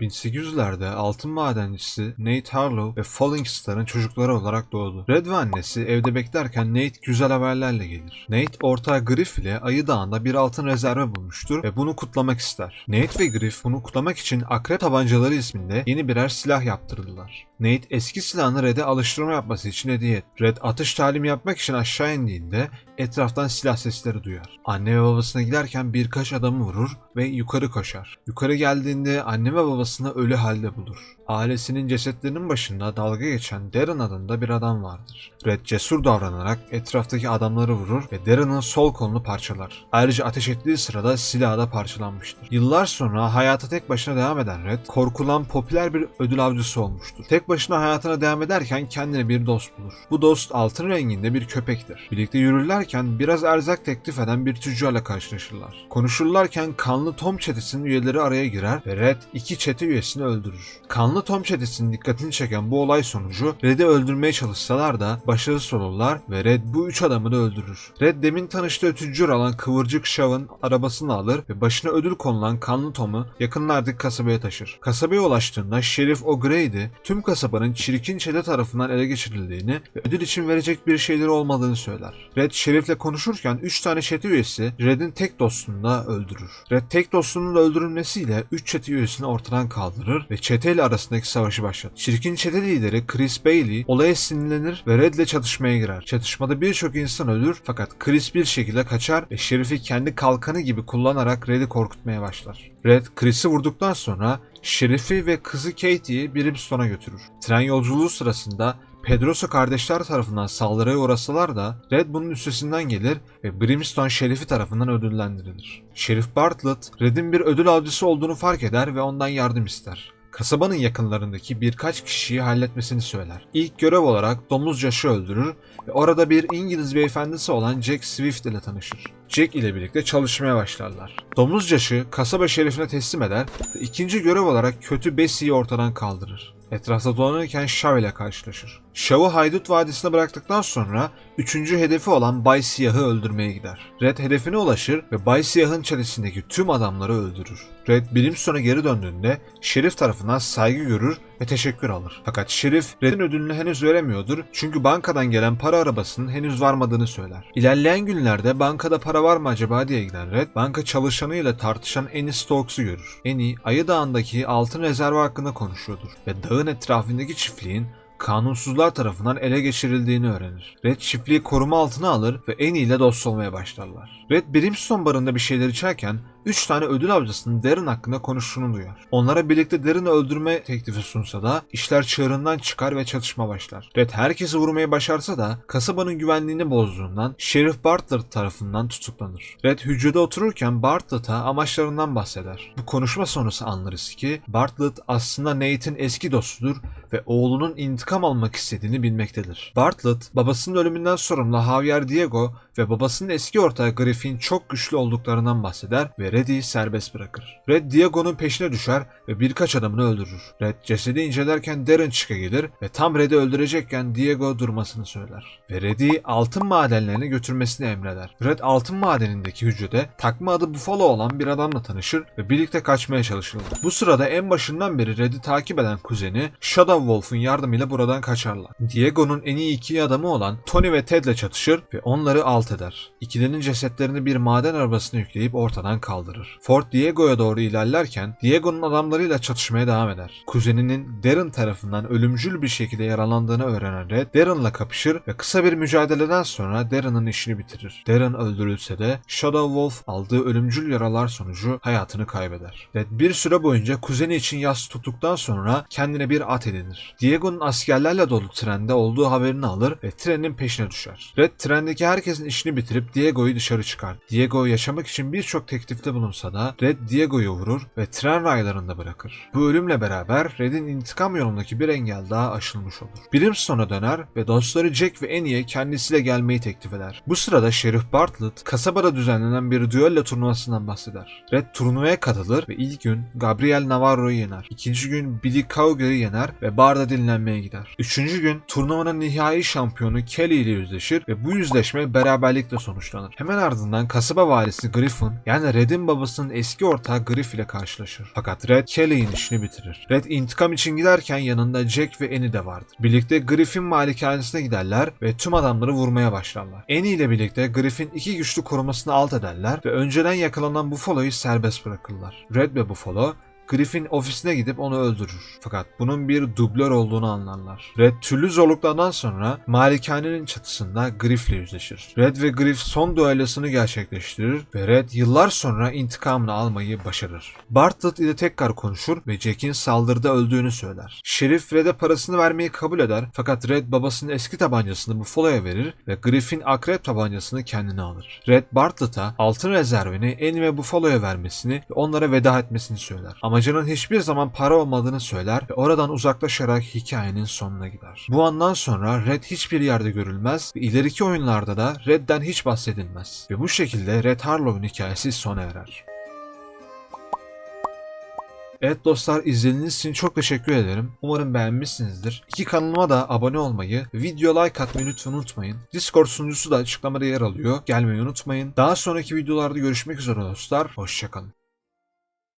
1800'lerde altın madencisi Nate Harlow ve Falling Star'ın çocukları olarak doğdu. Red ve annesi evde beklerken Nate güzel haberlerle gelir. Nate ortağı Griff ile Ayı Dağı'nda bir altın rezervi bulmuştur ve bunu kutlamak ister. Nate ve Griff bunu kutlamak için akrep tabancaları isminde yeni birer silah yaptırdılar. Nate eski silahını Red'e alıştırma yapması için hediye etti. Red atış talimi yapmak için aşağı indiğinde etraftan silah sesleri duyar. Anne ve babasına giderken birkaç adamı vurur ve yukarı koşar. Yukarı geldiğinde anne ve babasını ölü halde bulur. Ailesinin cesetlerinin başında dalga geçen Darren adında bir adam vardır. Red cesur davranarak etraftaki adamları vurur ve Darren'ın sol kolunu parçalar. Ayrıca ateş ettiği sırada silahı da parçalanmıştır. Yıllar sonra hayata tek başına devam eden Red, korkulan popüler bir ödül avcısı olmuştur. Tek başına hayatına devam ederken kendine bir dost bulur. Bu dost altın renginde bir köpektir. Birlikte yürürlerken biraz erzak teklif eden bir tüccarla karşılaşırlar. Konuşurlarken kanlı Tom çetesinin üyeleri araya girer ve Red iki çete üyesini öldürür. Kanlı Tom çetesinin dikkatini çeken bu olay sonucu Red'i öldürmeye çalışsalar da başarısız olurlar ve Red bu üç adamı da öldürür. Red demin tanıştığı tüccar olan Kıvırcık Şav'ın arabasını alır ve başına ödül konulan kanlı Tom'u yakınlardaki kasabaya taşır. Kasabaya ulaştığında Şerif O'Grady tüm kasabanın çirkin çete tarafından ele geçirildiğini ve ödül için verecek bir şeyleri olmadığını söyler. Red Şerif'le konuşurken 3 tane çete üyesi Red'in tek dostunu da öldürür. Red tek dostunun da öldürülmesiyle 3 çete üyesini ortadan kaldırır ve çeteyle arasındaki savaşı başlatır. Çirkin çete lideri Chris Bailey olaya sinirlenir ve Red'le çatışmaya girer. Çatışmada birçok insan ölür fakat Chris bir şekilde kaçar ve Şerif'i kendi kalkanı gibi kullanarak Red'i korkutmaya başlar. Red, Chris'i vurduktan sonra Şerif'i ve kızı Katie'yi Brimstone'a götürür. Tren yolculuğu sırasında Pedrosa kardeşler tarafından saldırıya uğrasalar da Red bunun üstesinden gelir ve Brimstone Şerif'i tarafından ödüllendirilir. Şerif Bartlett, Red'in bir ödül avcısı olduğunu fark eder ve ondan yardım ister. Kasabanın yakınlarındaki birkaç kişiyi halletmesini söyler. İlk görev olarak domuz Josh'u öldürür ve orada bir İngiliz beyefendisi olan Jack Swift ile tanışır. Jack ile birlikte çalışmaya başlarlar. Domuz Josh'ı kasaba şerifine teslim eder ve ikinci görev olarak kötü Bessie'yi ortadan kaldırır. Etrafta dolanırken Shaw ile karşılaşır. Shaw'ı Haydut Vadisi'ne bıraktıktan sonra üçüncü hedefi olan Bay Siyah'ı öldürmeye gider. Red hedefine ulaşır ve Bay Siyah'ın çetesindeki tüm adamları öldürür. Red Brimstone'a geri döndüğünde Şerif tarafından saygı görür ve teşekkür alır. Fakat Şerif Red'in ödülünü henüz veremiyordur çünkü bankadan gelen para arabasının henüz varmadığını söyler. İlerleyen günlerde bankada para var mı acaba diye giden Red, banka çalışanıyla tartışan Annie Stokes'u görür. Annie, Ayı Dağı'ndaki altın rezervi hakkında konuşuyordur ve dağın etrafındaki çiftliğin kanunsuzlar tarafından ele geçirildiğini öğrenir. Red çiftliği koruma altına alır ve Annie ile dost olmaya başlarlar. Red Brimstone barında bir şeyler içerken 3 tane ödül avcısının Darren hakkında konuştuğunu duyar. Onlara birlikte Darren'ı öldürme teklifi sunsa da işler çığırından çıkar ve çatışma başlar. Red herkesi vurmayı başarsa da kasabanın güvenliğini bozduğundan Sheriff Bartlett tarafından tutuklanır. Red hücrede otururken Bartlett'a amaçlarından bahseder. Bu konuşma sonrası anlarız ki Bartlett aslında Nate'in eski dostudur ve oğlunun intikam almak istediğini bilmektedir. Bartlett babasının ölümünden sorumlu Javier Diego ve babasının eski ortağı Griffin çok güçlü olduklarından bahseder ve Red'i serbest bırakır. Red Diego'nun peşine düşer ve birkaç adamını öldürür. Red cesedi incelerken Darren çıka gelir ve tam Red'i öldürecekken Diego durmasını söyler. Ve Red'i altın madenlerine götürmesini emreder. Red altın madenindeki hücrede takma adı Buffalo olan bir adamla tanışır ve birlikte kaçmaya çalışırlar. Bu sırada en başından beri Red'i takip eden kuzeni Shadow Wolf'un yardımıyla buradan kaçarlar. Diego'nun en iyi iki adamı olan Tony ve Ted'le çatışır ve onları alt eder. İkilinin cesetlerini bir maden arabasına yükleyip ortadan kaldırır. Fort Diego'ya doğru ilerlerken Diego'nun adamlarıyla çatışmaya devam eder. Kuzeninin Darren tarafından ölümcül bir şekilde yaralandığını öğrenen Red, Darren'la kapışır ve kısa bir mücadeleden sonra Darren'ın işini bitirir. Darren öldürülse de Shadow Wolf aldığı ölümcül yaralar sonucu hayatını kaybeder. Red bir süre boyunca kuzeni için yas tuttuktan sonra kendine bir at edinir. Diego'nun askerlerle dolu trende olduğu haberini alır ve trenin peşine düşer. Red trendeki herkesin işini bitirip Diego'yu dışarı çıkar. Diego yaşamak için birçok teklifte bulunsa da Red Diego'yu vurur ve tren raylarında bırakır. Bu ölümle beraber Red'in intikam yolundaki bir engel daha aşılmış olur. Brimstone'a döner ve dostları Jack ve Annie'ye kendisiyle gelmeyi teklif eder. Bu sırada Sheriff Bartlett kasabada düzenlenen bir düello turnuvasından bahseder. Red turnuvaya katılır ve ilk gün Gabriel Navarro'yu yener. İkinci gün Billy Cowger'ı yener ve barda dinlenmeye gider. Üçüncü gün turnuvanın nihai şampiyonu Kelly ile yüzleşir ve bu yüzleşme beraberlikle sonuçlanır. Hemen ardından kasaba valisi Griffin yani Red'in Red'in babasının eski ortağı Griff ile karşılaşır. Fakat Red Kelly'in işini bitirir. Red intikam için giderken yanında Jack ve Annie de vardır. Birlikte Griff'in malikanesine giderler ve tüm adamları vurmaya başlarlar. Annie ile birlikte Griff'in iki güçlü korumasını alt ederler ve önceden yakalanan Buffalo'yu serbest bırakırlar. Red ve Buffalo Griff'in ofisine gidip onu öldürür. Fakat bunun bir dublör olduğunu anlarlar. Red türlü zorluklardan sonra malikanenin çatısında Griff'le yüzleşir. Red ve Griff son düellosunu gerçekleştirir ve Red yıllar sonra intikamını almayı başarır. Bartlett ile tekrar konuşur ve Jack'in saldırıda öldüğünü söyler. Şerif Red'e parasını vermeyi kabul eder fakat Red babasının eski tabancasını Buffalo'ya verir ve Griff'in akrep tabancasını kendine alır. Red Bartlett'a altın rezervini Annie ve Buffalo'ya vermesini ve onlara veda etmesini söyler. Amacının hiçbir zaman para olmadığını söyler ve oradan uzaklaşarak hikayenin sonuna gider. Bu andan sonra Red hiçbir yerde görülmez ve ileriki oyunlarda da Red'den hiç bahsedilmez. Ve bu şekilde Red Harlow'un hikayesi sona erer. Evet dostlar izlediğiniz için çok teşekkür ederim. Umarım beğenmişsinizdir. İki kanalıma da abone olmayı, video like atmayı lütfen unutmayın. Discord sunucusu da açıklamada yer alıyor. Gelmeyi unutmayın. Daha sonraki videolarda görüşmek üzere dostlar. Hoşçakalın.